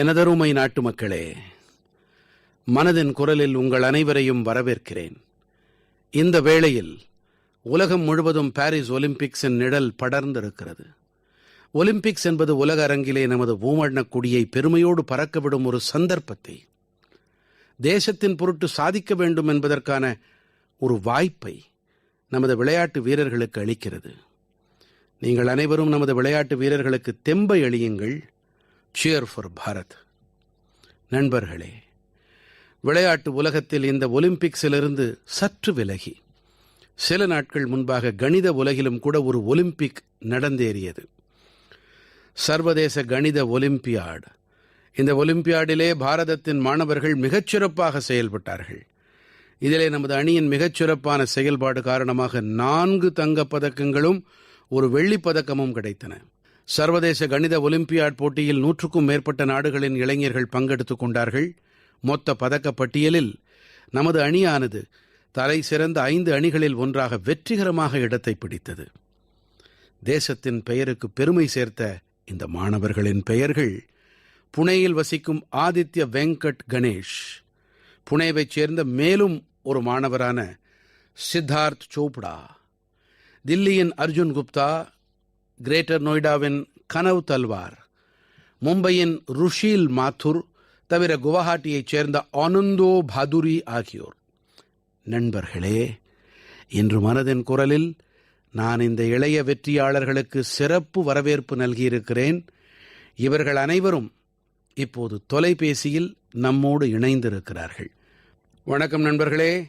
எனதருமை நாட்டு மக்களே மனதின் குரலில் உங்கள் அனைவரையும் வரவேற்கிறேன். இந்த வேளையில் உலகம் முழுவதும் பாரிஸ் ஒலிம்பிக்ஸின் நிழல் படர்ந்திருக்கிறது. ஒலிம்பிக்ஸ் என்பது உலக அரங்கிலே நமது மூவண்ணக் கொடியை பெருமையோடு பறக்கவிடும் ஒரு சந்தர்ப்பத்தை தேசத்தின் பொருட்டு சாதிக்க வேண்டும் என்பதற்கான ஒரு வாய்ப்பை நமது விளையாட்டு வீரர்களுக்கு அளிக்கிறது. நீங்கள் அனைவரும் நமது விளையாட்டு வீரர்களுக்கு தெம்பை அழியுங்கள் சியர் ஃபார் பாரத் நண்பர்களே விளையாட்டு உலகத்தில் இந்த ஒலிம்பிக்ஸிலிருந்து சற்று விலகி. சில நாட்கள் முன்பாக கணித உலகிலும் கூட ஒரு ஒலிம்பிக் நடந்தேறியது. சர்வதேச கணித ஒலிம்பியாட். இந்த ஒலிம்பியாடிலே பாரதத்தின் மாணவர்கள் மிகச்சிறப்பாக செயல்பட்டார்கள். இதிலே நமது அணியின் மிகச்சிறப்பான செயல்பாடு காரணமாக நான்கு தங்கப் பதக்கங்களும் ஒரு வெள்ளிப் பதக்கமும் கிடைத்தன. சர்வதேச கணித ஒலிம்பியாட் போட்டியில் நூற்றுக்கும் மேற்பட்ட நாடுகளின் இளைஞர்கள் பங்கெடுத்துக் கொண்டார்கள். மொத்த பதக்கப் பட்டியலில் நமது அணியானது தலை சிறந்த ஐந்து அணிகளில் ஒன்றாக வெற்றிகரமாக இடத்தை பிடித்தது. தேசத்தின் பெயருக்கு பெருமை சேர்த்த இந்த மாணவர்களின் பெயர்கள் புனேயில் வசிக்கும் ஆதித்ய வெங்கட் கணேஷ். புனேவைச் சேர்ந்த மேலும் ஒரு மாணவரான சித்தார்த் சோப்டா. தில்லியின் அர்ஜுன் குப்தா கிரேட்டர் நொய்டாவின் கனவ் தல்வார். மும்பையின் ருஷீல் மாத்துர் தவிர குவஹாட்டியைச் சேர்ந்த ஆனந்தோ பாதுரி ஆகியோர். நண்பர்களே இன்று மனதின் குரலில் நான் இந்த இளைய வெற்றியாளர்களுக்கு சிறப்பு வரவேற்பு நல்கியிருக்கிறேன். இவர்கள் அனைவரும் இப்போது தொலைபேசியில் நம்மோடு இணைந்திருக்கிறார்கள். வணக்கம் நண்பர்களே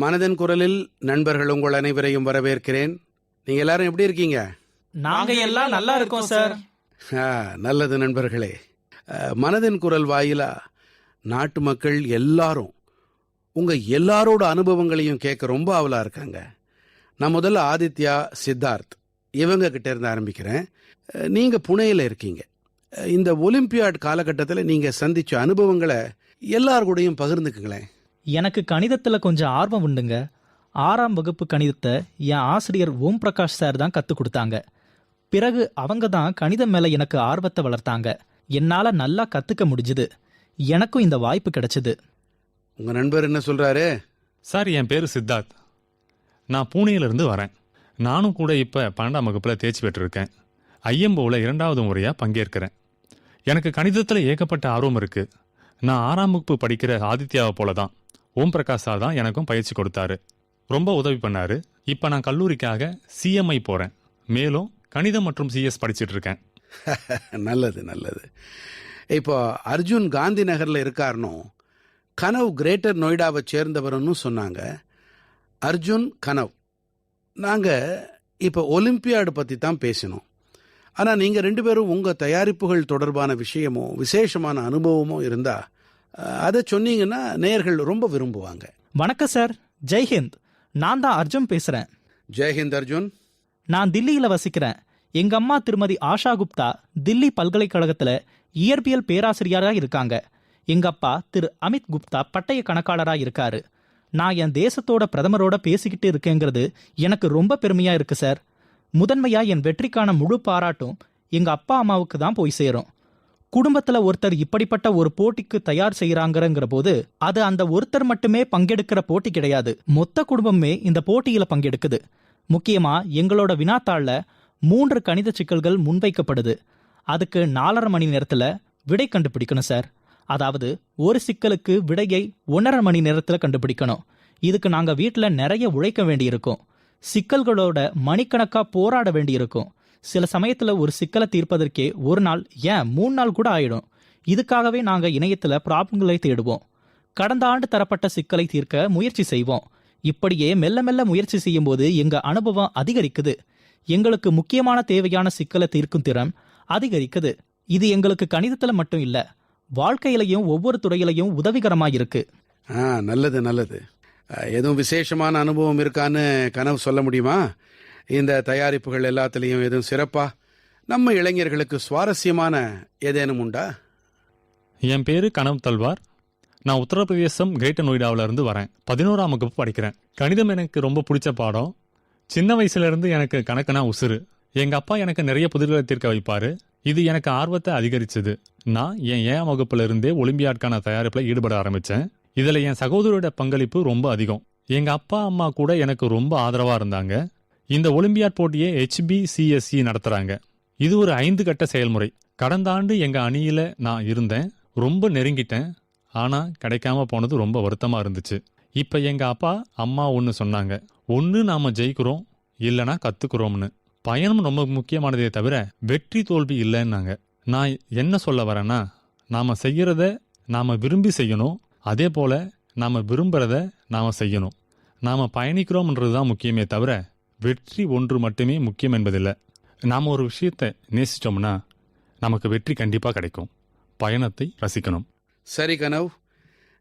மனதின் குரலில் நண்பர்கள் உங்கள் அனைவரையும் வரவேற்கிறேன். நீங்கள் எல்லாரும் எப்படி இருக்கீங்க? நாங்க எல்லாம் நல்லா இருக்கோம் சார். நல்லது நண்பர்களே. மனதின் குரல் வாயிலா நாட்டு மக்கள் எல்லாரும் உங்க எல்லாரோட அனுபவங்களையும் கேட்க ரொம்ப ஆவலா இருக்காங்க. நான் முதல்ல ஆதித்யா சித்தார்த் இவங்க கிட்ட இருந்து ஆரம்பிக்கிறேன். நீங்க புனேல இருக்கீங்க. இந்த ஒலிம்பியாட் காலகட்டத்தில் நீங்க சந்திச்ச அனுபவங்களை எல்லார் கூடயும் பகிர்ந்துக்குங்களேன். எனக்கு கணிதத்துல கொஞ்சம் ஆர்வம் உண்டுங்க. ஆறாம் வகுப்பு கணிதத்தை என் ஆசிரியர் ஓம் பிரகாஷ் சார் தான் கற்றுக் கொடுத்தாங்க. பிறகு அவங்க தான் கணிதம் மேல எனக்கு ஆர்வத்தை வளர்த்தாங்க. என்னால நல்லா கத்துக்க முடிஞ்சுது. எனக்கும் இந்த வாய்ப்பு கிடைச்சது. உங்க நண்பர் என்ன சொல்றாரு? சார் என் பேர் சித்தார்த். நான் பூனேயிலிருந்து வரேன். நானும் கூட இப்போ பன்னெண்டாம் வகுப்பில் தேர்ச்சி பெற்றிருக்கேன். ஐஎம்போவில் இரண்டாவது முறையாக பங்கேற்கிறேன். எனக்கு கணிதத்தில் ஏகப்பட்ட ஆர்வம் இருக்குது நான் ஆறாம் வகுப்பு படிக்கிற ஆதித்யாவை போல தான் ஓம் பிரகாஷ் சார் தான் எனக்கும் பயிற்சி கொடுத்தாரு. ரொம்ப உதவி பண்ணாரு. இப்போ நான் கல்லூரிக்காக சிஎம்ஐ போகிறேன் மேலும் கணிதம் மற்றும் சிஎஸ் படிச்சிட்டு இருக்கேன் நல்லது நல்லது. இப்போ அர்ஜுன் காந்தி நகர்ல இருக்காருனோ கனவ் கிரேட்டர் நொய்டாவை சேர்ந்தவர்னு சொன்னாங்க. அர்ஜுன் கனவ். நாங்க இப்போ ஒலிம்பியாடு பத்தி தான் பேசினோம். ஆனா நீங்க ரெண்டு பேரும் உங்க தயாரிப்புகள் தொடர்பான விஷயமோ விசேஷமான அனுபவமோ இருந்தா அஹ், அதை சொன்னீங்கன்னா நேயர்கள் ரொம்ப விரும்புவாங்க. வணக்கம் சார். ஜெய்ஹிந்த் நான் தான் அர்ஜுன் பேசுறேன். ஜெய்ஹிந்த் அர்ஜுன். நான் தில்லியில வசிக்கிறேன். எங்க அம்மா திருமதி ஆஷா குப்தா தில்லி பல்கலைக்கழகத்தில் இயற்பியல் பேராசிரியரா இருக்காங்க. எங்க அப்பா திரு அமித் குப்தா பட்டய கணக்காளரா இருக்காரு. நான் என் தேசத்தோட பிரதமரோட பேசிக்கிட்டு இருக்கேங்கிறது எனக்கு ரொம்ப பெருமையா இருக்கு சார். முதன்மையா என் வெற்றிக்கான முழு பாராட்டும் எங்க அப்பா அம்மாவுக்கு தான் போய் சேரும். குடும்பத்துல ஒருத்தர் இப்படிப்பட்ட ஒரு போட்டிக்கு தயார் செய்யறாங்கங்கிற போது அது அந்த ஒருத்தர் மட்டுமே பங்கெடுக்கிற போட்டி கிடையாது. மொத்த குடும்பமே இந்த போட்டியில பங்கெடுக்குது. முக்கியமா எங்களோட வினாத்தாள்ல மூன்று கணித சிக்கல்கள் முன்வைக்கப்படுது. அதுக்கு நாலரை மணி நேரத்துல விடை கண்டுபிடிக்கணும் சார். அதாவது ஒரு சிக்கலுக்கு விடையை ஒன்றரை மணி நேரத்துல கண்டுபிடிக்கணும். இதுக்கு நாங்க வீட்டில் நிறைய உழைக்க வேண்டியிருக்கும். சிக்கல்களோட மணிக்கணக்கா போராட வேண்டியிருக்கும். சில சமயத்துல ஒரு சிக்கலை தீர்ப்பதற்கே ஒரு நாள் ஏன் மூணு நாள் கூட ஆயிடும். இதுக்காகவே நாங்கள் இணையத்துல ப்ராப்ளங்களை தேடுவோம். கடந்த ஆண்டு தரப்பட்ட சிக்கலை தீர்க்க முயற்சி செய்வோம். இப்படியே மெல்ல மெல்ல முயற்சி செய்யும்போது எங்க அனுபவம் அதிகரிக்குது. எங்களுக்கு முக்கியமான தேவையான சிக்கலை தீர்க்கும் திறன் அதிகரிக்குது. இது எங்களுக்கு கணிதத்துல மட்டும் இல்ல வாழ்க்கையிலையும் ஒவ்வொரு துறையிலையும் உதவிகரமா இருக்கு ஆ நல்லது நல்லது. எதுவும் விசேஷமான அனுபவம் இருக்கான்னு கனவு சொல்ல முடியுமா? இந்த தயாரிப்புகள் எல்லாத்துலேயும் எதுவும் சிறப்பா? நம்ம இளைஞர்களுக்கு சுவாரஸ்யமான ஏதேனும் உண்டா? என் பேரு கனவ் தல்வார். நான் உத்தரப்பிரதேசம் கிரேட்டர் நொய்டாவுல இருந்து வரேன். பதினோராம் வகுப்பு படிக்கிறேன். கணிதம் எனக்கு ரொம்ப பிடிச்ச பாடம். சின்ன வயசுல இருந்து எனக்கு கணக்குனா உசுறு. எங்க அப்பா எனக்கு நிறைய புதிர்களை தீர்க்க வைப்பாரு. இது எனக்கு ஆர்வத்தை அதிகரிச்சது. நான் என் ஏழாம் வகுப்புல இருந்தே ஒலிம்பியாட்கான தயாரிப்புல ஈடுபட ஆரம்பிச்சேன். இதுல என் சகோதரோட பங்களிப்பு ரொம்ப அதிகம். எங்க அப்பா அம்மா கூட எனக்கு ரொம்ப ஆதரவா இருந்தாங்க. இந்த ஒலிம்பியாட் போட்டியை ஹெச்பிசிஎஸ்சி நடத்துறாங்க. இது ஒரு ஐந்து கட்ட செயல்முறை. கடந்த ஆண்டு எங்க அணியில நான் இருந்தேன். ரொம்ப நெருங்கிட்டேன். ஆனால் கிடைக்காம போனது ரொம்ப வருத்தமாக இருந்துச்சு. இப்போ எங்கள் அப்பா அம்மா ஒன்று சொன்னாங்க. ஒன்று நாம் ஜெயிக்கிறோம் இல்லைனா கற்றுக்குறோம்னு பயணம் ரொம்ப முக்கியமானதே தவிர வெற்றி தோல்வி இல்லைன்னாங்க. நான் என்ன சொல்ல வரேன்னா நாம் செய்கிறத நாம் விரும்பி செய்யணும். அதே போல் நாம் விரும்புகிறத நாம் செய்யணும். நாம் பயணிக்கிறோம்ன்றது தான் முக்கியமே தவிர வெற்றி ஒன்று மட்டுமே முக்கியம் என்பதில்லை. நாம் ஒரு விஷயத்தை நேசிச்சோம்னா நமக்கு வெற்றி கண்டிப்பாக கிடைக்கும். பயணத்தை ரசிக்கணும். சரி கனவ்.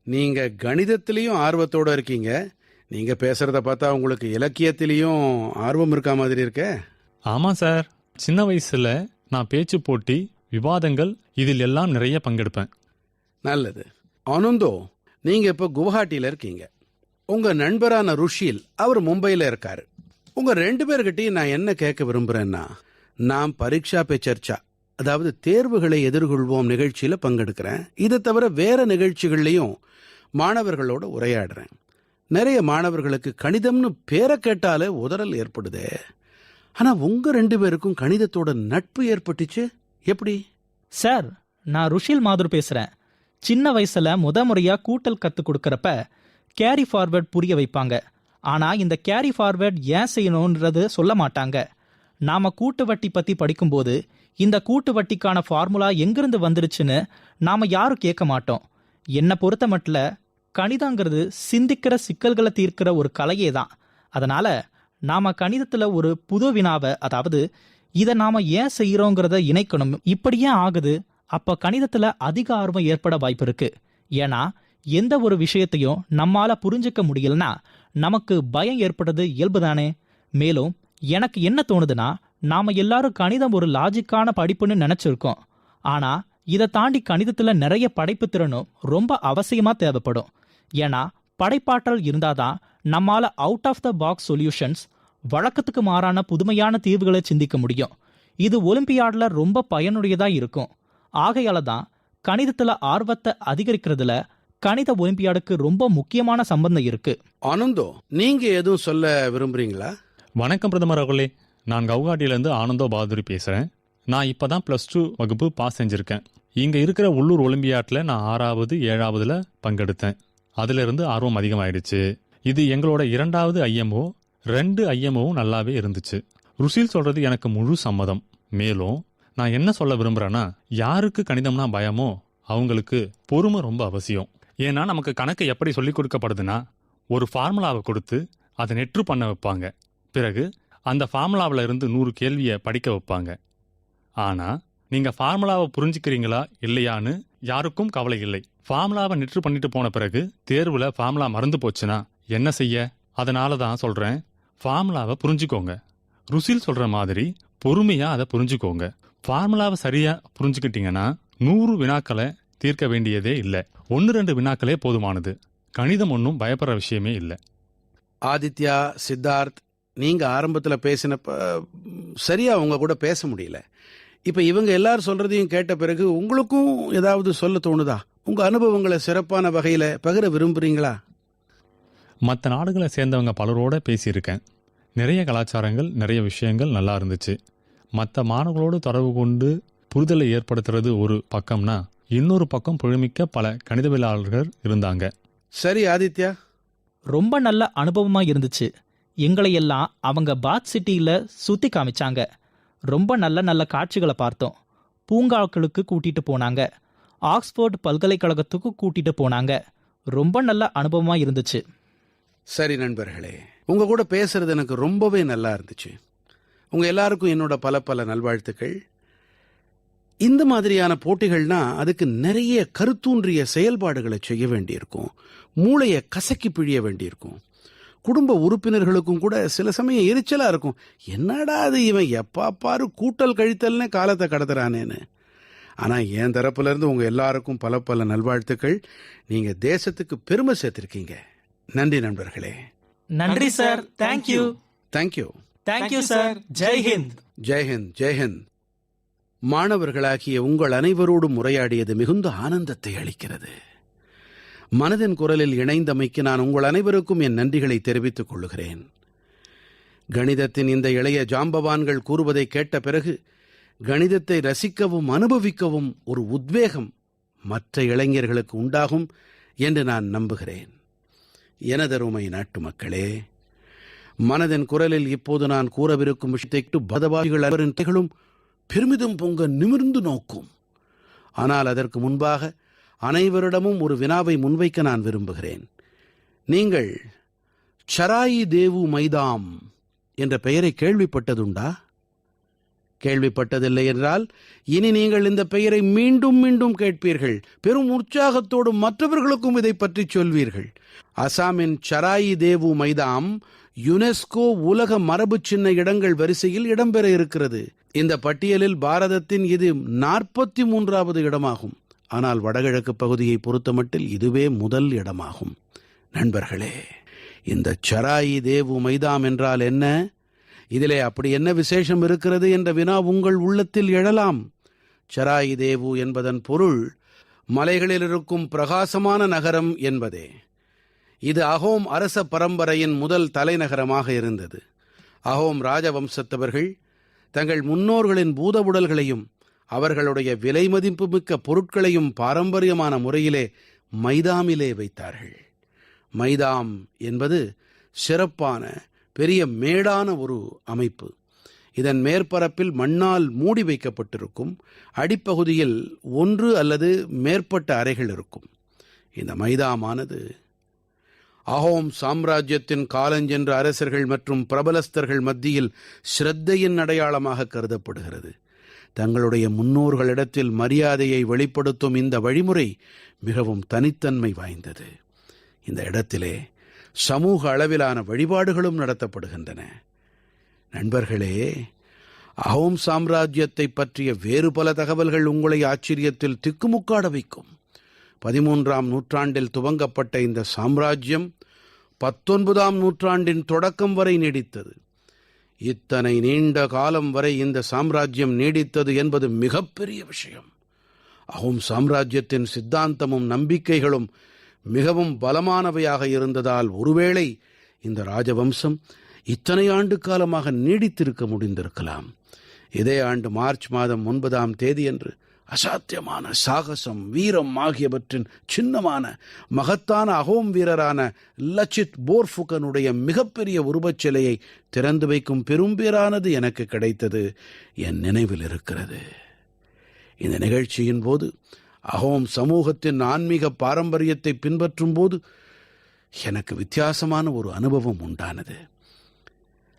நீங்க கணிதத்திலையும் ஆர்வத்தோட இருக்கீங்க. நீங்க பேசுறத பார்த்தா உங்களுக்கு இலக்கியத்திலையும் ஆர்வம் இருக்கா மாதிரி இருக்கே? ஆமா சார். சின்ன வயசுல நான் பேச்சு போட்டி விவாதங்கள் இதில் எல்லாம் நிறைய பங்கெடுப்பேன். நல்லது. ஆனந்தோ நீங்க இப்போ குவஹாட்டியில இருக்கீங்க. உங்க நண்பரான ருஷில் அவர் மும்பையில இருக்காரு. உங்க ரெண்டு பேர்கிட்டயும் நான் என்ன கேட்க விரும்புறேன்னா நான் பரீட்சா பே சர்ச்சா. அதாவது தேர்வுகளை எதிர்கொள்வோம் நிகழ்ச்சியில் பங்கெடுக்கிறேன். இதை தவிர வேறு நிகழ்ச்சிகள்லையும் மாணவர்களோட உரையாடுறேன். நிறைய மாணவர்களுக்கு கணிதம்னு பேரை கேட்டாலே உதறல் ஏற்படுதே. ஆனால் உங்கள் ரெண்டு பேருக்கும் கணிதத்தோட நட்பு ஏற்பட்டுச்சு? எப்படி? சார் நான் ருஷில் மாதுர் பேசுகிறேன் சின்ன வயசில் முத முறையாக கூட்டல் கற்றுக் கொடுக்குறப்ப கேரி ஃபார்வேர்ட் புரிய வைப்பாங்க. ஆனால் இந்த கேரி ஃபார்வர்ட் ஏன் செய்யணுன்றது சொல்ல மாட்டாங்க. நாம கூட்டு வட்டி பத்தி படிக்கும்போது இந்த கூட்டு வட்டிக்கான ஃபார்முலா எங்கிருந்து வந்துருச்சுன்னு நாம யாரும் கேட்க மாட்டோம். என்னை பொறுத்த மட்டில் கணிதங்கிறது சிந்திக்கிற சிக்கல்களை தீர்க்கிற ஒரு கலையே தான். அதனால நாம கணிதத்துல ஒரு புது வினாவை அதாவது இதை நாம ஏன் செய்யறோங்கிறத இணைக்கணும். இப்படி ஏன் ஆகுது? அப்ப கணிதத்துல அதிக ஆர்வம் ஏற்பட வாய்ப்பு இருக்கு. ஏன்னா எந்த ஒரு விஷயத்தையும் நம்மால புரிஞ்சுக்க முடியலனா நமக்கு பயம் ஏற்படுறது இயல்புதானே. மேலும் எனக்கு என்ன தோணுதுன்னா நாம எல்லாரும் கணிதம் ஒரு லாஜிக்கான படிப்புன்னு நினைச்சிருக்கோம். ஆனா இதை தாண்டி கணிதத்துல நிறைய படைப்பு திறனும் ரொம்ப அவசியமா தேவைப்படும். ஏன்னா படைப்பாற்றல் இருந்தாதான் நம்மால out of the box solutions வழக்கத்துக்கு மாறான புதுமையான தீர்வுகளை சிந்திக்க முடியும். இது ஒலிம்பியாட்ல ரொம்ப பயனுடையதா இருக்கும். ஆகையால தான் கணிதத்துல ஆர்வத்தை அதிகரிக்கிறதுல கணித ஒலிம்பியாடுக்கு ரொம்ப முக்கியமான சம்பந்தம் இருக்கு. அனந்தோ நீங்க எதுவும் சொல்ல விரும்புறீங்களா? வணக்கம் பிரதமர் அவர்களே. நான் கவுகாட்டியிலேருந்து ஆனந்தோ பாதுரி பேசுகிறேன் நான் இப்போ தான் ப்ளஸ் டூ வகுப்பு பாஸ் செஞ்சுருக்கேன். இங்கே இருக்கிற உள்ளூர் ஒலிம்பியாட்டில் நான் ஆறாவது ஏழாவதில் பங்கெடுத்தேன். அதிலிருந்து ஆர்வம் அதிகமாயிடுச்சு. இது எங்களோட இரண்டாவது ஐஎம்ஓ. ரெண்டு ஐஎம்ஓவும் நல்லாவே இருந்துச்சு. ருசில் சொல்கிறது எனக்கு முழு சம்மதம். மேலும் நான் என்ன சொல்ல விரும்புகிறேன்னா யாருக்கு கணிதம்னா பயமோ அவங்களுக்கு பொறுமை ரொம்ப அவசியம். ஏன்னா நமக்கு கணக்கு எப்படி சொல்லிக் கொடுக்கப்படுதுன்னா ஒரு ஃபார்முலாவை கொடுத்து அதை நெற்று பண்ண வைப்பாங்க. பிறகு அந்த ஃபார்முலாவில் இருந்து நூறு கேள்வியை படிக்க வைப்பாங்க. ஆனால் நீங்கள் ஃபார்முலாவை புரிஞ்சுக்கிறீங்களா இல்லையான்னு யாருக்கும் கவலை இல்லை. ஃபார்முலாவை நிற்று பண்ணிட்டு போன பிறகு தேர்வில் ஃபார்முலா மறந்து போச்சுன்னா என்ன செய்ய? அதனால தான் சொல்கிறேன் ஃபார்முலாவை புரிஞ்சுக்கோங்க. ருசில் சொல்கிற மாதிரி பொறுமையாக அதை புரிஞ்சுக்கோங்க. ஃபார்முலாவை சரியாக புரிஞ்சுக்கிட்டீங்கன்னா நூறு வினாக்களை தீர்க்க வேண்டியதே இல்லை. ஒன்று ரெண்டு வினாக்களே போதுமானது. கணிதம் ஒன்றும் பயப்படுற விஷயமே இல்லை. ஆதித்யா சித்தார்த் நீங்க ஆரம்பத்துல பேசினப்ப ம், சரியா உங்க கூட பேச முடியல. இப்ப இவங்க எல்லாரும் சொல்றதையும் கேட்ட பிறகு உங்களுக்கும் ஏதாவது சொல்ல தோணுதா? உங்க அனுபவங்களை சிறப்பான வகையில பகிர விரும்புறீங்களா? மற்ற நாடுகளை சேர்ந்தவங்க பலரோட பேசியிருக்கேன். நிறைய கலாச்சாரங்கள் நிறைய விஷயங்கள் நல்லா இருந்துச்சு. மற்ற மாணவர்களோடு தொடர்பு கொண்டு புரிதலை ஏற்படுத்துறது ஒரு பக்கம்னா இன்னொரு பக்கம் புழுமிக்க பல கணிதவியலாளர்கள் இருந்தாங்க. சரி ஆதித்யா. ரொம்ப நல்ல அனுபவமா இருந்துச்சு. எங்களை எல்லாம் அவங்க பாத் சிட்டியில சுத்தி காமிச்சாங்க. ரொம்ப நல்ல நல்ல காட்சிகளை பார்த்தோம். பூங்காக்களுக்கு கூட்டிட்டு போனாங்க. ஆக்ஸ்போர்ட் பல்கலைக்கழகத்துக்கு கூட்டிட்டு போனாங்க. ரொம்ப நல்ல அனுபவமா இருந்துச்சு. சரி நண்பர்களே உங்க கூட பேசுறது எனக்கு ரொம்பவே நல்லா இருந்துச்சு. உங்க எல்லாருக்கும் என்னோட பல பல நல்வாழ்த்துக்கள். இந்த மாதிரியான போட்டிகள்னா அதுக்கு நிறைய கருத்தூன்றிய செயல்பாடுகளை செய்ய வேண்டியிருக்கும். மூளையை கசக்கி பிழிய வேண்டியிருக்கும். குடும்ப உறுப்பினர்களுக்கும் கூட சில சமயம் எரிச்சலா இருக்கும். என்னடா அது இவன்? எப்பா பாரு கூட்டல் கழித்தல்னு காலத்தை கடத்துறானேன்னு. ஆனா என் தரப்புல இருந்து உங்க எல்லாருக்கும் பல பல நல்வாழ்த்துக்கள். நீங்க தேசத்துக்கு பெருமை சேர்த்திருக்கீங்க. நன்றி நண்பர்களே. நன்றி sir. Thank you thank you thank you sir Jai Hind Jai Hind Jai Hind மாணவர்களாகிய உங்கள் அனைவரோடும் உரையாடியது மிகுந்த ஆனந்தத்தை அளிக்கிறது. மனதின் குரலில் இணைந்தமைக்கு நான் உங்கள் அனைவருக்கும் என் நன்றிகளை தெரிவித்துக் கொள்கிறேன் கணிதத்தின் இந்த இளைய ஜாம்பவான்கள் கூறுவதை கேட்ட பிறகு கணிதத்தை ரசிக்கவும் அனுபவிக்கவும் ஒரு உத்வேகம் மற்ற இளைஞர்களுக்கு உண்டாகும் என்று நான் நம்புகிறேன். எனதருமை நாட்டு மக்களே மனதின் குரலில் இப்போது நான் கூறவிருக்கும் விஷயத்தை பதவாதிகள் அவரின் திகழும் பெருமிதம் பொங்க நிமிர்ந்து நோக்கும். ஆனால் அதற்கு முன்பாக அனைவரிடமும் ஒரு வினாவை முன்வைக்க நான் விரும்புகிறேன். நீங்கள் சராயி தேவு மைதாம் என்ற பெயரை கேள்விப்பட்டதுண்டா? கேள்விப்பட்டதில்லை என்றால் இனி நீங்கள் இந்த பெயரை மீண்டும் மீண்டும் கேட்பீர்கள். பெரும் உற்சாகத்தோடும் மற்றவர்களுக்கும் இதை பற்றி சொல்வீர்கள். அசாமின் சராயி தேவு மைதாம் யுனெஸ்கோ உலக மரபு சின்ன இடங்கள் வரிசையில் இடம்பெற இருக்கிறது. இந்த பட்டியலில் பாரதத்தின் இது நாற்பத்தி மூன்றாவது இடமாகும். ஆனால் வடகிழக்கு பகுதியை பொறுத்தமட்டில் இதுவே முதல் இடமாகும். நண்பர்களே இந்த சராயி தேவு மைதாம் என்றால் என்ன? இதிலே அப்படி என்ன விசேஷம் இருக்கிறது என்ற வினா உங்கள் உள்ளத்தில் எழலாம். சராயி தேவு என்பதன் பொருள் மலைகளில் இருக்கும் பிரகாசமான நகரம் என்பதே. இது அகோம் அரச பரம்பரையின் முதல் தலைநகரமாக இருந்தது. அகோம் ராஜவம்சத்தவர்கள் தங்கள் முன்னோர்களின் பூத உடல்களையும் அவர்களுடைய விலை மதிப்புமிக்க பொருட்களையும் பாரம்பரியமான முறையிலே மைதாமிலே வைத்தார்கள். மைதாம் என்பது சிறப்பான பெரிய மேடான ஒரு அமைப்பு. இதன் மேற்பரப்பில் மண்ணால் மூடி வைக்கப்பட்டிருக்கும். அடிப்பகுதியில் ஒன்று அல்லது மேற்பட்ட அறைகள் இருக்கும். இந்த மைதாமானது அஹோம் சாம்ராஜ்யத்தின் காலஞ்சென்ற அரசர்கள் மற்றும் பிரபலஸ்தர்கள் மத்தியில் ஸ்ரத்தையின் அடையாளமாக கருதப்படுகிறது. தங்களுடைய முன்னோர்களிடத்தில் மரியாதையை வெளிப்படுத்தும் இந்த வழிமுறை மிகவும் தனித்தன்மை வாய்ந்தது. இந்த இடத்திலே சமூக அளவிலான வழிபாடுகளும் நடத்தப்படுகின்றன. நண்பர்களே அஹோம் சாம்ராஜ்யத்தை பற்றிய வேறு பல தகவல்கள் உங்களை ஆச்சரியத்தில் திக்குமுக்காட வைக்கும். பதிமூன்றாம் நூற்றாண்டில் துவங்கப்பட்ட இந்த சாம்ராஜ்யம் பத்தொன்பதாம் நூற்றாண்டின் தொடக்கம் வரை நீடித்தது. இத்தனை நீண்ட காலம் வரை இந்த சாம்ராஜ்யம் நீடித்தது என்பது மிகப்பெரிய விஷயம். அகும் சாம்ராஜ்யத்தின் சித்தாந்தமும் நம்பிக்கைகளும் மிகவும் பலமானவையாக இருந்ததால் ஒருவேளை இந்த ராஜவம்சம் இத்தனை ஆண்டு காலமாக நீடித்திருக்க முடிந்திருக்கலாம். இதே ஆண்டு மார்ச் மாதம் ஒன்பதாம் தேதியன்று அசாத்தியமான சாகசம் வீரம் ஆகியவற்றின் சின்னமான மகத்தான அகோம் வீரரான லச்சித் போர்ஃபுகனுடைய மிகப்பெரிய உருவச்சிலையை திறந்து வைக்கும் பெரும்பேரானது எனக்கு கிடைத்தது என் நினைவில் இருக்கிறது. இந்த நிகழ்ச்சியின் போது அஹோம் சமூகத்தின் ஆன்மீக பாரம்பரியத்தை பின்பற்றும் போது எனக்கு வித்தியாசமான ஒரு அனுபவம் உண்டானது.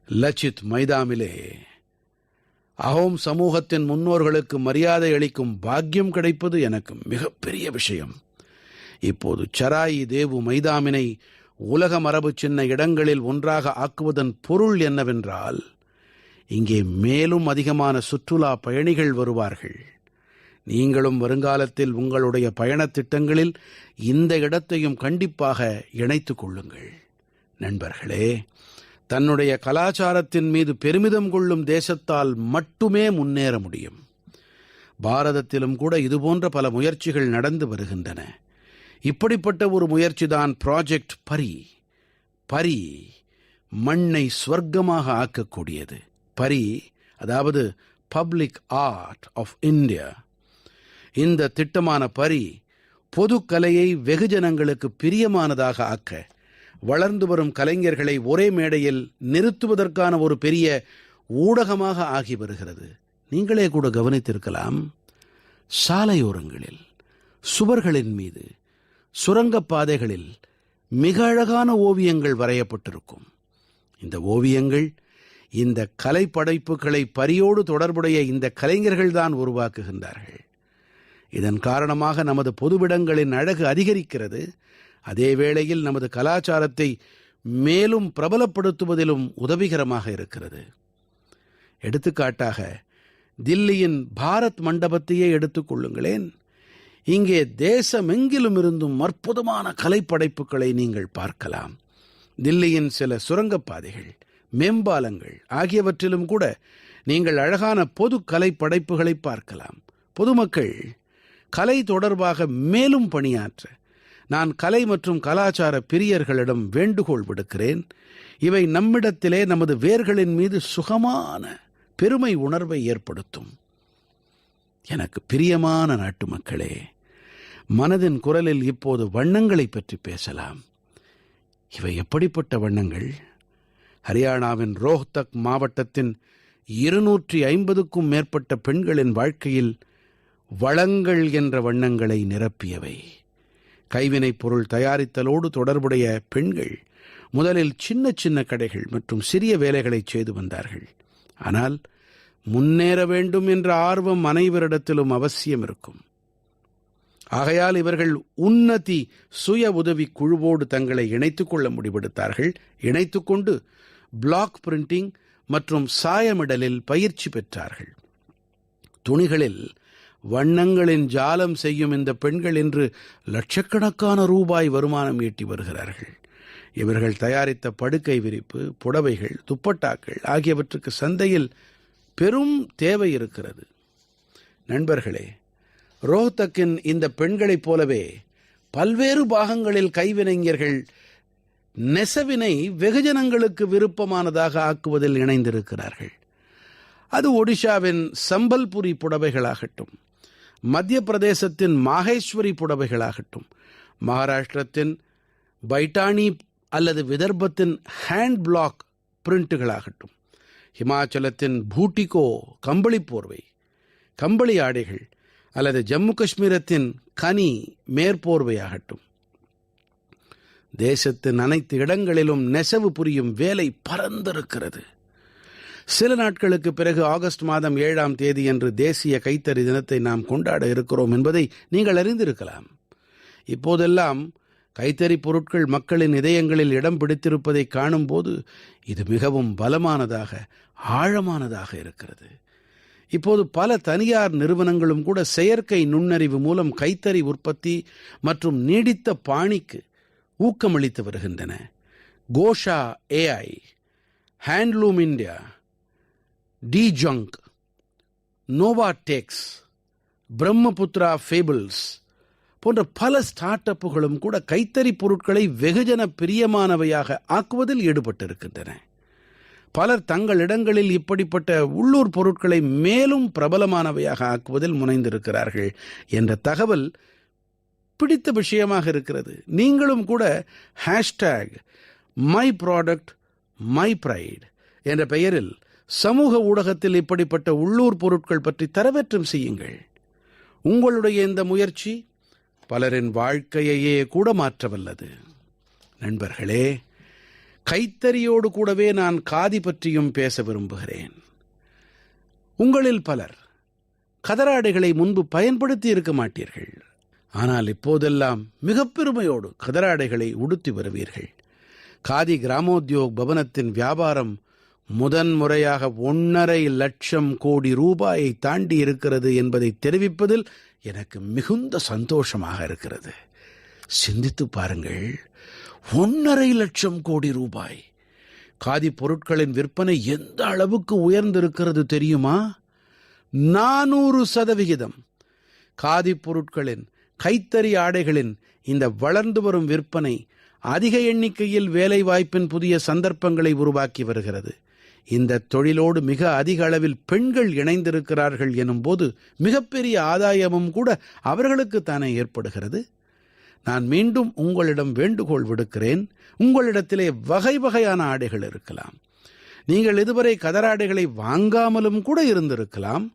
லச்சித் மைதாமிலே அஹோம் சமூகத்தின் முன்னோர்களுக்கு மரியாதை அளிக்கும் பாக்கியம் கிடைப்பது எனக்கு மிகப்பெரிய விஷயம். இப்போது சராயி தேவு மைதாமினை உலக மரபு சின்ன இடங்களில் ஒன்றாக ஆக்குவதன் பொருள் என்னவென்றால் இங்கே மேலும் அதிகமான சுற்றுலா பயணிகள் வருவார்கள். நீங்களும் வருங்காலத்தில் உங்களுடைய பயணத் திட்டங்களில் இந்த இடத்தையும் கண்டிப்பாக இணைத்துக் கொள்ளுங்கள். நண்பர்களே தன்னுடைய கலாச்சாரத்தின் மீது பெருமிதம் கொள்ளும் தேசத்தால் மட்டுமே முன்னேற முடியும். பாரதத்திலும் கூட இதுபோன்ற பல முயற்சிகள் நடந்து வருகின்றன. இப்படிப்பட்ட ஒரு முயற்சிதான் ப்ராஜெக்ட் பரி பரி மண்ணை ஸ்வர்க்கமாக ஆக்கக்கூடியது. பரி அதாவது பப்ளிக் ஆர்ட் ஆஃப் இந்தியா இந்த திட்டமான பரி பொது கலையை வெகுஜனங்களுக்கு பிரியமானதாக ஆக்க வளர்ந்து வரும் கலைஞர்களை ஒரே மேடையில் நிறுத்துவதற்கான ஒரு பெரிய ஊடகமாக ஆகி வருகிறது. நீங்களே கூட கவனித்திருக்கலாம். சாலையோரங்களில் சுவர்களின் மீது சுரங்கப் பாதைகளில் மிக அழகான ஓவியங்கள் வரையப்பட்டிருக்கும். இந்த ஓவியங்கள் இந்த கலை படைப்புகளை பரியோடு தொடர்புடைய இந்த கலைஞர்கள்தான் உருவாக்குகின்றார்கள். இதன் காரணமாக நமது பொதுவிடங்களின் அழகு அதிகரிக்கிறது. அதே வேளையில் நமது கலாச்சாரத்தை மேலும் பிரபலப்படுத்துவதிலும் உதவிகரமாக இருக்கிறது. எடுத்துக்காட்டாக தில்லியின் பாரத் மண்டபத்தையே எடுத்துக் கொள்ளுங்களேன். இங்கே தேசமெங்கிலும் இருந்தும் அற்புதமான கலைப்படைப்புகளை நீங்கள் பார்க்கலாம். தில்லியின் சில சுரங்கப்பாதைகள் மேம்பாலங்கள் ஆகியவற்றிலும் கூட நீங்கள் அழகான பொது கலைப்படைப்புகளை பார்க்கலாம். பொதுமக்கள் கலை தொடர்பாக மேலும் பணியாற்ற நான் கலை மற்றும் கலாச்சார பிரியர்களிடம் வேண்டுகோள் விடுக்கிறேன். இவை நம்மிடத்திலே நமது வேர்களின் மீது சுகமான பெருமை உணர்வை ஏற்படுத்தும். எனக்கு பிரியமான நாட்டு மக்களே மனதின் குரலில் இப்போது வண்ணங்களைப் பற்றி பேசலாம். இவை எப்படிப்பட்ட வண்ணங்கள்? ஹரியானாவின் ரோஹ்தக் மாவட்டத்தின் இருநூற்றி ஐம்பதுக்கும் மேற்பட்ட பெண்களின் வாழ்க்கையில் வளங்கள் என்ற வண்ணங்களை நிரப்பியவை. கைவினைப் பொருள் தயாரித்தலோடு தொடர்புடைய பெண்கள் முதலில் சின்ன சின்ன கடைகள் மற்றும் சிறிய வேலைகளை செய்து வந்தார்கள். ஆனால் முன்னேற வேண்டும் என்ற ஆர்வம் அனைவரிடத்திலும் அவசியம் இருக்கும். ஆகையால் இவர்கள் உன்னதி சுய உதவி குழுவோடு தங்களை இணைத்துக் கொள்ள முடிவெடுத்தார்கள். இணைத்துக் கொண்டு பிளாக் பிரிண்டிங் மற்றும் சாயமிடலில் பயிற்சி பெற்றார்கள். துணிகளில் வண்ணங்களின் ஜாலம் செய்யும் இந்த பெண்கள் இன்று லட்சக்கணக்கான ரூபாய் வருமானம் ஈட்டி வருகிறார்கள். இவர்கள் தயாரித்த படுக்கை விரிப்பு புடவைகள் துப்பட்டாக்கள் ஆகியவற்றுக்கு சந்தையில் பெரும் தேவை இருக்கிறது. நண்பர்களே ரோஹ்தக்கின் இந்த பெண்களைப் போலவே பல்வேறு பாகங்களில் கைவினைஞர்கள் நெசவினை வெகுஜனங்களுக்கு விருப்பமானதாக ஆக்குவதில் இணைந்திருக்கிறார்கள். அது ஒடிஷாவின் சம்பல்புரி புடவைகளாகட்டும் மத்திய பிரதேசத்தின் மாகேஸ்வரி புடவைகளாகட்டும் மகாராஷ்டிரத்தின் பைட்டானி அல்லது விதர்ப்பத்தின் ஹேண்ட் பிளாக் பிரிண்ட்டுகளாகட்டும் ஹிமாச்சலத்தின் பூட்டிகோ கம்பளி போர்வை கம்பளி ஆடைகள் அல்லது ஜம்மு காஷ்மீரத்தின் கனி மேற்போர்வையாகட்டும். தேசத்தின் அனைத்து இடங்களிலும் நெசவு புரியும் வேலை பறந்திருக்கிறது சில நாட்களுக்கு பிறகு ஆகஸ்ட் மாதம் ஏழாம் தேதியன்று தேசிய கைத்தறி தினத்தை நாம் கொண்டாட இருக்கிறோம் என்பதை நீங்கள் அறிந்திருக்கலாம். இப்போதெல்லாம் கைத்தறி பொருட்கள் மக்களின் இதயங்களில் இடம் பிடித்திருப்பதை காணும்போது இது மிகவும் பலமானதாக ஆழமானதாக இருக்கிறது. இப்போது பல தனியார் நிறுவனங்களும் கூட செயற்கை நுண்ணறிவு மூலம் கைத்தறி உற்பத்தி மற்றும் நீடித்த பாணிக்கு ஊக்கமளித்து வருகின்றன. Kosha AI handloom India dejunk Nova Tex Brahmaputra fables போன்ற பல ஸ்டார்ட் அப்புகளும் கூட கைத்தறி பொருட்களை வெகுஜன பிரியமானவையாக ஆக்குவதில் ஈடுபட்டிருக்கின்றன. பலர் தங்கள் இடங்களில் இப்படிப்பட்ட உள்ளூர் பொருட்களை மேலும் பிரபலமானவையாக ஆக்குவதில் முனைந்திருக்கிறார்கள் என்ற தகவல் பிடித்த விஷயமாக இருக்கிறது. நீங்களும் கூட hashtag my product my pride என்ற பெயரில் சமூக ஊடகத்தில் இப்படிப்பட்ட உள்ளூர் பொருட்கள் பற்றி தரவேற்றம் செய்யுங்கள். உங்களுடைய இந்த முயற்சி பலரின் வாழ்க்கையையே கூட மாற்றவல்லது. நண்பர்களே கைத்தறியோடு கூடவே நான் காதி பற்றியும் பேச விரும்புகிறேன். உங்களில் பலர் கதராடைகளை முன்பு பயன்படுத்தி இருக்க மாட்டீர்கள். ஆனால் இப்போதெல்லாம் மிக பெருமையோடு கதராடைகளை உடுத்தி வருவீர்கள். காதி கிராமோத்யோக் பவனத்தின் வியாபாரம் முதன்முறையாக ஒன்றரை லட்சம் கோடி ரூபாயை தாண்டி இருக்கிறது என்பதை தெரிவிப்பதில் எனக்கு மிகுந்த சந்தோஷமாக இருக்கிறது. சிந்தித்து பாருங்கள். ஒன்றரை லட்சம் கோடி ரூபாய். காதி பொருட்களின் விற்பனை எந்த அளவுக்கு உயர்ந்திருக்கிறது தெரியுமா? நானூறு சதவிகிதம். காதி பொருட்களின் கைத்தறி ஆடைகளின் இந்த வளர்ந்து வரும் விற்பனை அதிக எண்ணிக்கையில் வேலைவாய்ப்பின் புதிய சந்தர்ப்பங்களை உருவாக்கி வருகிறது. இந்த தொழிலோடு மிக அதிக அளவில் பெண்கள் இணைந்திருக்கிறார்கள் எனும்போது மிகப்பெரிய ஆதாயமும் கூட அவர்களுக்குத்தானே ஏற்படுகிறது. நான் மீண்டும் உங்களிடம் வேண்டுகோள் விடுக்கிறேன். உங்களிடத்திலே வகை வகையான ஆடைகள் இருக்கலாம். நீங்கள் இதுவரை கதராடைகளை வாங்காமலும் கூட இருந்திருக்கலாம்.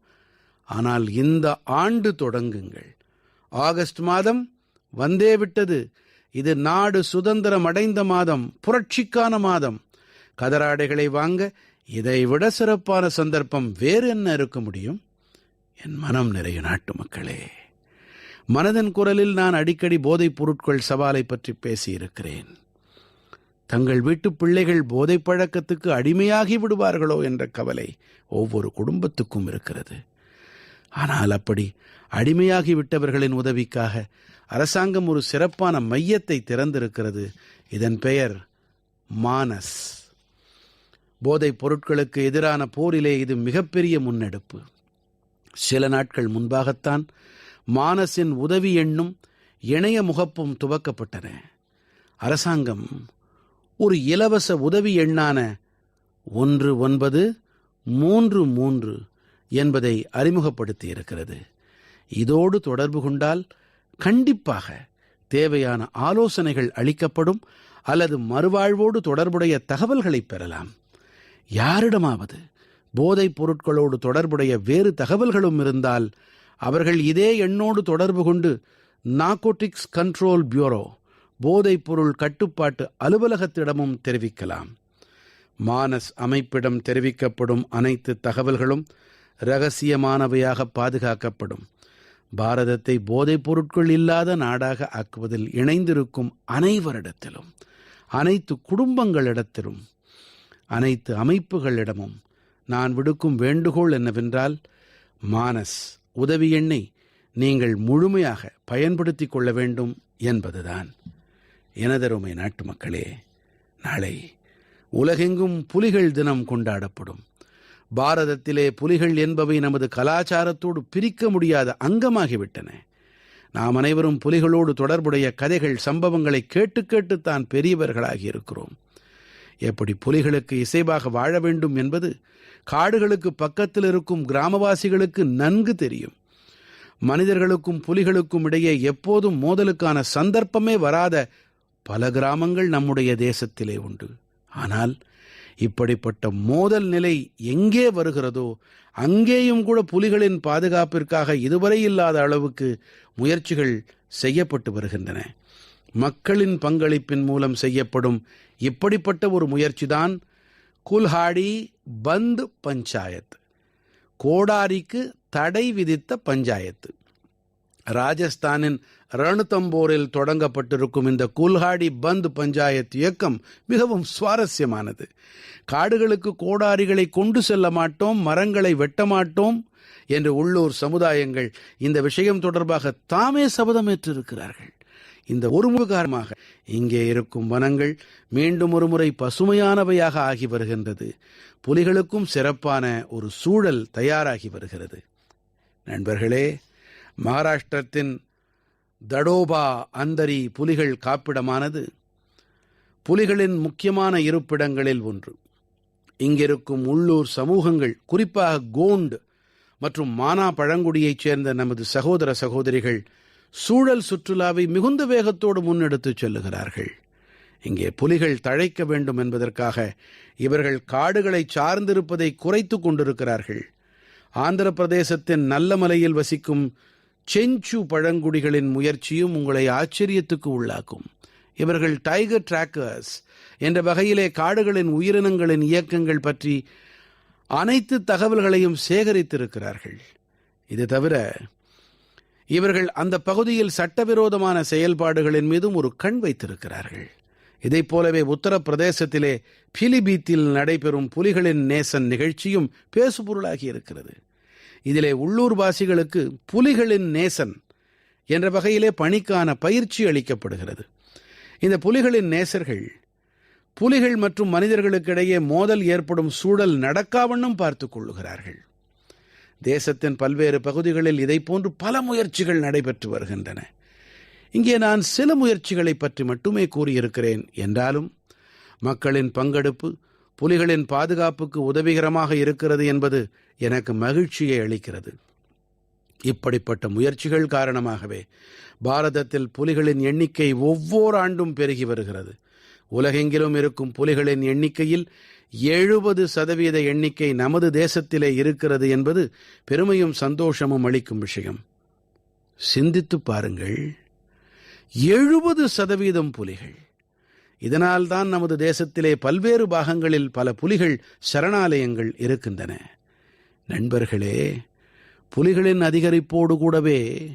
ஆனால் இந்த ஆண்டு தொடங்குங்கள். ஆகஸ்ட் மாதம் வந்தே விட்டது. இது நாடு சுதந்திரம் அடைந்த மாதம் புரட்சிக்கான மாதம். கதராடைகளை வாங்க இதைவிட சிறப்பான சந்தர்ப்பம் வேறு என்ன இருக்க முடியும்? என் மனம் நிறைய நாட்டு மக்களே மனதின் குரலில் நான் அடிக்கடி போதைப் பொருட்கள் சவாலை பற்றி பேசியிருக்கிறேன். தங்கள் வீட்டு பிள்ளைகள் போதைப் பழக்கத்துக்கு அடிமையாகி விடுவார்களோ என்ற கவலை ஒவ்வொரு குடும்பத்துக்கும் இருக்கிறது. ஆனால் அப்படி அடிமையாகி விட்டவர்களின் உதவிக்காக அரசாங்கம் ஒரு சிறப்பான மையத்தை திறந்திருக்கிறது. இதன் பெயர் மானஸ். போதைப் பொருட்களுக்கு எதிரான போரிலே இது மிகப்பெரிய முன்னெடுப்பு. சில நாட்கள் முன்பாகத்தான் மானசின் உதவி எண்ணும் இணைய முகப்பும் துவக்கப்பட்டன. அரசாங்கம் ஒரு இலவச உதவி எண்ணான ஒன்று ஒன்பது மூன்று மூன்று என்பதை அறிமுகப்படுத்தி இருக்கிறது இதோடு தொடர்பு கொண்டால் கண்டிப்பாக தேவையான ஆலோசனைகள் அளிக்கப்படும் அல்லது மறுவாழ்வோடு தொடர்புடைய தகவல்களை பெறலாம். யாரிடமாவது போதைப் பொருட்களோடு தொடர்புடைய வேறு தகவல்களும் இருந்தால் அவர்கள் இதே எண்ணோடு தொடர்பு கொண்டு நார்கோட்டிக்ஸ் கண்ட்ரோல் பியூரோ போதைப் பொருள் கட்டுப்பாட்டு அலுவலகத்திடமும் தெரிவிக்கலாம். மானஸ் அமைப்பிடம் தெரிவிக்கப்படும் அனைத்து தகவல்களும் ரகசியமானவையாக பாதுகாக்கப்படும். பாரதத்தை போதைப் பொருட்கள் இல்லாத நாடாக ஆக்குவதில் இணைந்திருக்கும் அனைவரிடத்திலும் அனைத்து குடும்பங்களிடத்திலும் அனைத்து அமைப்புகளிடமும் நான் விடுக்கும் வேண்டுகோள் என்னவென்றால் மானஸ் உதவி எண்ணை நீங்கள் முழுமையாக பயன்படுத்திக் கொள்ள வேண்டும் என்பதுதான். எனதருமை நாட்டு மக்களே நாளை உலகெங்கும் புலிகள் தினம் கொண்டாடப்படும். பாரதத்திலே புலிகள் என்பவை நமது கலாச்சாரத்தோடு பிரிக்க முடியாத அங்கமாகிவிட்டன. நாம் அனைவரும் புலிகளோடு தொடர்புடைய கதைகள் சம்பவங்களை கேட்டு கேட்டுத்தான் பெரியவர்களாகி இருக்கிறோம் எப்படி புலிகளுக்கு இசைவாக வாழ வேண்டும் என்பது காடுகளுக்கு பக்கத்தில் இருக்கும் கிராமவாசிகளுக்கு நன்கு தெரியும். மனிதர்களுக்கும் புலிகளுக்கும் இடையே எப்போதும் மோதலுக்கான சந்தர்ப்பமே வராத பல கிராமங்கள் நம்முடைய தேசத்திலே உண்டு. ஆனால் இப்படிப்பட்ட மோதல் நிலை எங்கே வருகிறதோ அங்கேயும் கூட புலிகளின் பாதுகாப்பிற்காக இதுவரை இல்லாத அளவுக்கு முயற்சிகள் செய்யப்பட்டு வருகின்றன. மக்களின் பங்களிப்பின் மூலம் செய்யப்படும் இப்படிப்பட்ட ஒரு முயற்சிதான் குல்ஹாடி பந்த் பஞ்சாயத் கோடாரிக்கு தடை விதித்த பஞ்சாயத்து. ராஜஸ்தானின் ரணதம்போரில் தொடங்கப்பட்டிருக்கும் இந்த குல்ஹாடி பந்த் பஞ்சாயத் இயக்கம் மிகவும் சுவாரஸ்யமானது. காடுகளுக்கு கோடாரிகளை கொண்டு செல்ல மாட்டோம் மரங்களை வெட்ட மாட்டோம் என்று உள்ளூர் சமுதாயங்கள் இந்த விஷயம் தொடர்பாக தாமே சபதமேற்றிருக்கிறார்கள். இந்த ஒரு காரணமாக இங்கே இருக்கும் வனங்கள் மீண்டும் ஒரு முறை பசுமையானவையாக ஆகி வருகின்றது. புலிகளுக்கும் சிறப்பான ஒரு சூழல் தயாராகி வருகிறது. நண்பர்களே மகாராஷ்டிரத்தின் தடோபா அந்தரி புலிகள் காப்பிடமானது புலிகளின் முக்கியமான இருப்பிடங்களில் ஒன்று. இங்கிருக்கும் உள்ளூர் சமூகங்கள் குறிப்பாக கோண்ட் மற்றும் மானா பழங்குடியைச் சேர்ந்த நமது சகோதர சகோதரிகள் சூழல் சுற்றுலாவை மிகுந்த வேகத்தோடு முன்னெடுத்துச் செல்லுகிறார்கள். இங்கே புலிகள் தழைக்க வேண்டும் என்பதற்காக இவர்கள் காடுகளை சார்ந்திருப்பதை குறைத்து கொண்டிருக்கிறார்கள். ஆந்திர பிரதேசத்தின் நல்ல மலையில் வசிக்கும் செஞ்சு பழங்குடிகளின் முயற்சியும் உங்களை ஆச்சரியத்துக்கு உள்ளாக்கும். இவர்கள் டைகர் டிராக்கர்ஸ் என்ற வகையிலே காடுகளின் உயிரினங்களின் இயக்கங்கள் பற்றி அனைத்து தகவல்களையும் சேகரித்திருக்கிறார்கள். இது தவிர இவர்கள் அந்த பகுதியில் சட்டவிரோதமான செயல்பாடுகளின் மீதும் ஒரு கண் வைத்திருக்கிறார்கள். இதைப் போலவே உத்தரப்பிரதேசத்திலே பிலிபீத்தில் நடைபெறும் புலிகளின் நேசன் நிகழ்ச்சியும் பேசுபொருளாகி இருக்கிறது. இதிலே உள்ளூர்வாசிகளுக்கு புலிகளின் நேசன் என்ற வகையிலே பணிக்கான பயிற்சி அளிக்கப்படுகிறது. இந்த புலிகளின் நேசர்கள் புலிகள் மற்றும் மனிதர்களுக்கிடையே மோதல் ஏற்படும் சூழல் நடக்காவண்ணம் பார்த்துக் கொள்ளுகிறார்கள். தேசத்தின் பல்வேறு பகுதிகளில் இதை போன்று பல முயற்சிகள் நடைபெற்று வருகின்றன. இங்கே நான் சில முயற்சிகளை பற்றி மட்டுமே கூறியிருக்கிறேன். என்றாலும் மக்களின் பங்கெடுப்பு புலிகளின் பாதுகாப்புக்கு உதவிகரமாக இருக்கிறது என்பது எனக்கு மகிழ்ச்சியை அளிக்கிறது. இப்படிப்பட்ட முயற்சிகள் காரணமாகவே பாரதத்தில் புலிகளின் எண்ணிக்கை ஒவ்வொரு ஆண்டும் பெருகி வருகிறது. உலகெங்கிலும் இருக்கும் புலிகளின் எண்ணிக்கையில் எழுபது சதவீத எண்ணிக்கை நமது தேசத்திலே இருக்கிறது என்பது பெருமையும் சந்தோஷமும் அளிக்கும் விஷயம். சிந்தித்துப் பாருங்கள். எழுபது சதவீதம் புலிகள். இதனால்தான் நமது தேசத்திலே பல்வேறு பாகங்களில் பல புலிகள் சரணாலயங்கள் இருக்கின்றன. நண்பர்களே புலிகளின் அதிகரிப்போடு கூடவே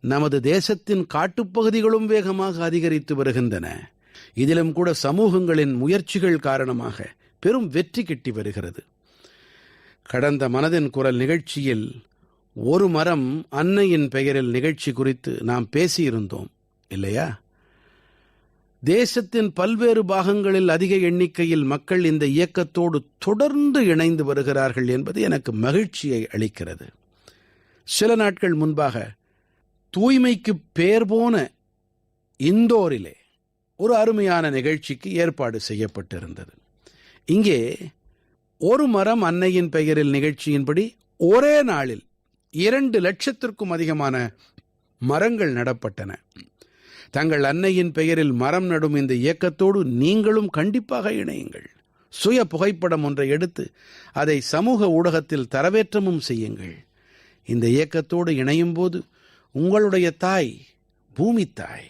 நமது தேசத்தின் காட்டுப்பகுதிகளும் வேகமாக அதிகரித்து வருகின்றன. இதிலும் கூட சமூகங்களின் முயற்சிகள் காரணமாக பெரும் வெற்றி கிட்டி வருகிறது. கடந்த மனதின் குரல் நிகழ்ச்சியில் ஒரு மரம் அன்னையின் பெயரில் நிகழ்ச்சி குறித்து நாம் பேசியிருந்தோம் இல்லையா? தேசத்தின் பல்வேறு பாகங்களில் அதிக எண்ணிக்கையில் மக்கள் இந்த இயக்கத்தோடு தொடர்ந்து இணைந்து வருகிறார்கள் என்பது எனக்கு மகிழ்ச்சியை அளிக்கிறது. சில நாட்கள் முன்பாக தூய்மைக்கு பேர் போன இந்தோரிலே ஒரு அருமையான நிகழ்ச்சிக்கு ஏற்பாடு செய்யப்பட்டிருந்தது. இங்கே ஒரு மரம் அன்னையின் பெயரில் நிகழ்ச்சியின்படி ஒரே நாளில் இரண்டு லட்சத்திற்கும் அதிகமான மரங்கள் நடப்பட்டன. தங்கள் அன்னையின் பெயரில் மரம் நடும் இந்த இயக்கத்தோடு நீங்களும் கண்டிப்பாக இணையுங்கள். சுய புகைப்படம் ஒன்றை எடுத்து அதை சமூக ஊடகத்தில் தரவேற்றமும் செய்யுங்கள். இந்த இயக்கத்தோடு இணையும் போது உங்களுடைய தாய் பூமி தாய்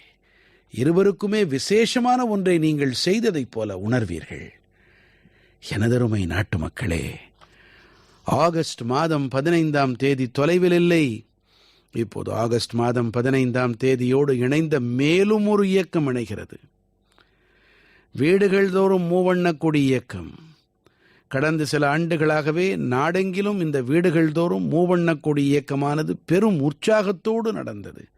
இருவருக்குமே விசேஷமான ஒன்றை நீங்கள் செய்ததைப் போல உணர்வீர்கள். எனதருமை நாட்டு மக்களே ஆகஸ்ட் மாதம் பதினைந்தாம் தேதி தொலைவில் இல்லை. இப்போது ஆகஸ்ட் மாதம் பதினைந்தாம் தேதியோடு இணைந்த மேலும் ஒரு இயக்கம் இணைகிறது. வீடுகள் தோறும் மூவண்ணக்கொடி இயக்கம். கடந்த சில ஆண்டுகளாகவே நாடெங்கிலும் இந்த வீடுகள் தோறும் மூவண்ணக்கொடி இயக்கமானது பெரும் உற்சாகத்தோடு நடந்தது.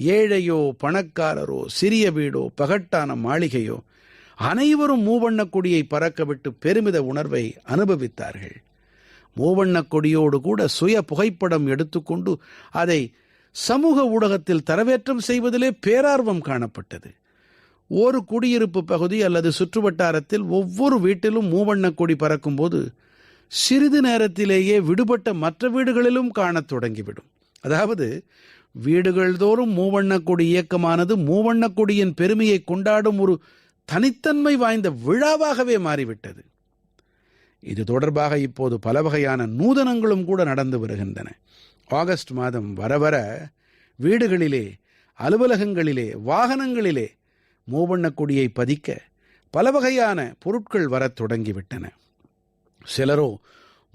ஏழையோ பணக்காரரோ சிறிய வீடோ பகட்டான மாளிகையோ அனைவரும் மூவண்ணக் கொடியை பறக்கவிட்டு பெருமித உணர்வை அனுபவித்தார்கள். மூவண்ணக் கொடியோடு கூட சுய புகைப்படம் எடுத்துக்கொண்டு அதை சமூக ஊடகத்தில் தரவேற்றம் செய்வதிலே பேரார்வம் காணப்பட்டது. ஒரு குடியிருப்பு பகுதி அல்லது சுற்றுவட்டாரத்தில் ஒவ்வொரு வீட்டிலும் மூவண்ணக் கொடி பறக்கும்போது சிறிது நேரத்திலேயே விடுபட்ட மற்ற வீடுகளிலும் காணத் தொடங்கிவிடும். அதாவது வீடுகள்தோறும் மூவண்ணக்கொடி மூவண்ணக் கொடி இயக்கமானது மூவண்ணக் கொடியின் பெருமையை கொண்டாடும் ஒரு தனித்தன்மை வாய்ந்த விழாவாகவே மாறிவிட்டது. இது தொடர்பாக இப்போது பல வகையான நூதனங்களும் கூட நடந்து வருகின்றன. ஆகஸ்ட் மாதம் வர வர வீடுகளிலே அலுவலகங்களிலே வாகனங்களிலே மூவண்ணக் கொடியை பதிக்க பல வகையான பொருட்கள் வரத் தொடங்கிவிட்டன. சிலரோ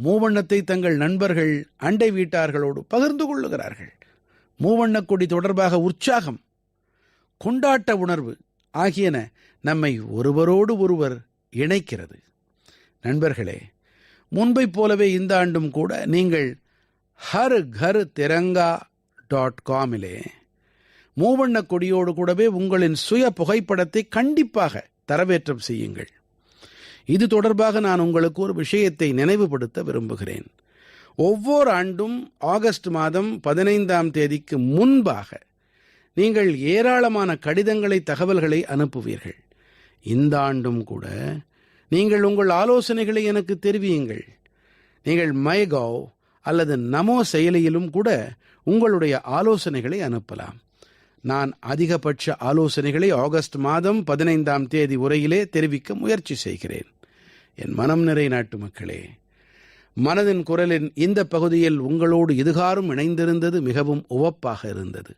மூவண்ணத்தை தங்கள் நண்பர்கள் அண்டை வீட்டார்களோடு பகிர்ந்து கொள்ளுகிறார்கள். மூவண்ணக் கொடி தொடர்பாக உற்சாகம் கொண்டாட்ட உணர்வு ஆகியன நம்மை ஒருவரோடு ஒருவர் இணைக்கிறது. நண்பர்களே முன்பைப் போலவே இந்த ஆண்டும் கூட நீங்கள் ஹர் கர் திரங்கா டாட் காமிலே மூவண்ணக் கொடியோடு கூடவே உங்களின் சுய புகைப்படத்தை கண்டிப்பாக தரவேற்றம் செய்யுங்கள். இது தொடர்பாக நான் உங்களுக்கு ஒரு விஷயத்தை நினைவுபடுத்த விரும்புகிறேன். ஒவ்வொரு ஆண்டும் ஆகஸ்ட் மாதம் பதினைந்தாம் தேதிக்கு முன்பாக நீங்கள் ஏராளமான கடிதங்களை தகவல்களை அனுப்புவீர்கள். இந்த ஆண்டும் கூட நீங்கள் உங்கள் ஆலோசனைகளை எனக்கு தெரிவியுங்கள். நீங்கள் மைகவ் அல்லது நமோ செயலியிலும் கூட உங்களுடைய ஆலோசனைகளை அனுப்பலாம். நான் அதிகபட்ச ஆலோசனைகளை ஆகஸ்ட் மாதம் பதினைந்தாம் தேதி உரையிலே தெரிவிக்க முயற்சி செய்கிறேன். என் மனம் நிறை நாட்டு மக்களே மனதின் குரலின் இந்த பகுதியில் உங்களோடு இதுகாரும் இணைந்திருந்தது மிகவும் உவப்பாக இருந்தது.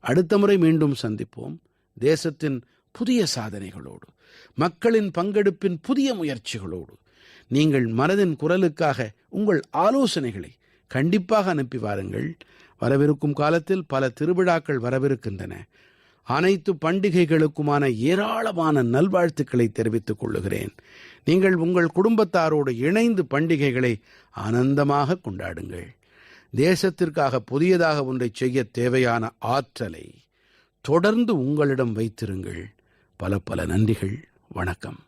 அடுத்த முறை மீண்டும் சந்திப்போம். தேசத்தின் புதிய சாதனைகளோடு மக்களின் பங்கெடுப்பின் புதிய முயற்சிகளோடு. நீங்கள் மனதின் குரலுக்காக உங்கள் ஆலோசனைகளை கண்டிப்பாக அனுப்பி வாருங்கள். வரவிருக்கும் காலத்தில் பல திருவிழாக்கள் வரவிருக்கின்றன. அனைத்து பண்டிகைகளுக்குமான ஏராளமான நல்வாழ்த்துக்களை தெரிவித்துக் கொள்ளுகிறேன். நீங்கள் உங்கள் குடும்பத்தாரோடு இணைந்து பண்டிகைகளை ஆனந்தமாக கொண்டாடுங்கள். தேசத்திற்காக புதியதாக ஒன்றை செய்ய தேவையான ஆற்றலை தொடர்ந்து உங்களிடம் வைத்திருங்கள். பல பல நன்றிகள். வணக்கம்.